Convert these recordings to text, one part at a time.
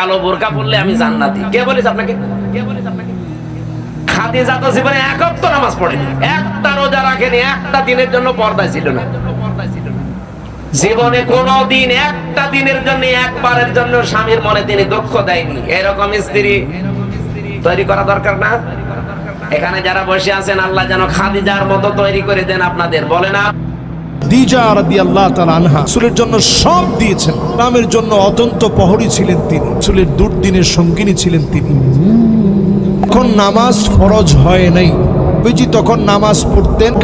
কালো বোরকা পরলে আমি জান্নাতি। কে বলিস আপনাকে? কে বলিস আপনাকে? জীবনে একটা দিনের জন্য একবারের জন্য স্বামীর মনে তিনি এরকম স্ত্রী এখানে যারা বসে আছেন, আল্লাহ যেন খাদিজার মতো তৈরি করে দেন আপনাদের। বলে না। আল্লাহ তালা আনহা জন্য সব দিয়েছেন। নামের জন্য প্রহরী ছিলেন তিনি। দুর্দিনের সঙ্গিনী ছিলেন তিনি। নামাজ ফরজ হয় নাই তখন নামাজ পড়তেন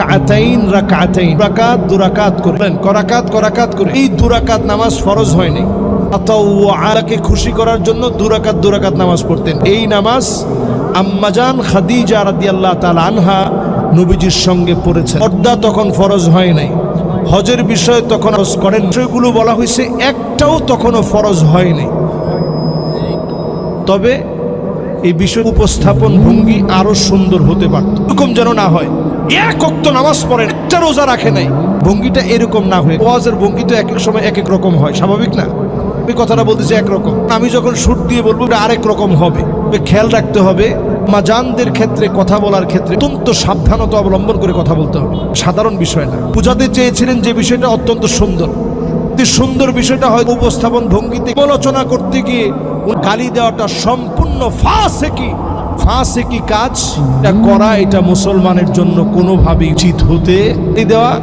করলেন করাকাত করাকাত করে। এই নামাজ ফরজ খুশি করার জন্য দুরাকাত দুরাকাত নামাজ পড়তেন। এই নামাজ আম্মাজান খাদিজা রাদিয়াল্লাহ তাআলা আনহা নবীজির সঙ্গে পড়েছেন। পর্দা তখন ফরজ হয় নাই। হজের বিষয়ে তখন হজ করেন। বিষয়গুলো বলা হয়েছে, একটাও তখনও ফরজ হয়নি। তবে এই বিষয় উপস্থাপন ভঙ্গি আরও সুন্দর হতে পারত। এরকম যেন না হয়। এক অক্ত নামাজ পড়ে একটা রোজা রাখে নাই। ভঙ্গিটা এরকম না হয়ে। ওয়াজের ভঙ্গি তো এক এক সময় এক এক রকম হয়। স্বাভাবিক না? আমি কথাটা বলতেছি একরকম। আমি যখন সুর দিয়ে বলব আরেক রকম হবে। খেয়াল রাখতে হবে, মাজানদের ক্ষেত্রে কথা বলার ক্ষেত্রে অত্যন্ত সাবধানতা অবলম্বন করে কথা বলতে হবে। সাধারণ বিষয় না। পূজাতে চেয়েছিলেন যে বিষয়টা অত্যন্ত সুন্দর। সুন্দর বিষয়টা হয় উপস্থাপন ভঙ্গিতে আলোচনা করতে গিয়ে গালি দেওয়াটা সম্পূর্ণ ফাঁসে কি? ফাঁসে কি কাজ? এটা করা এটা মুসলমানের জন্য কোনোভাবেই উচিত হতে দেওয়া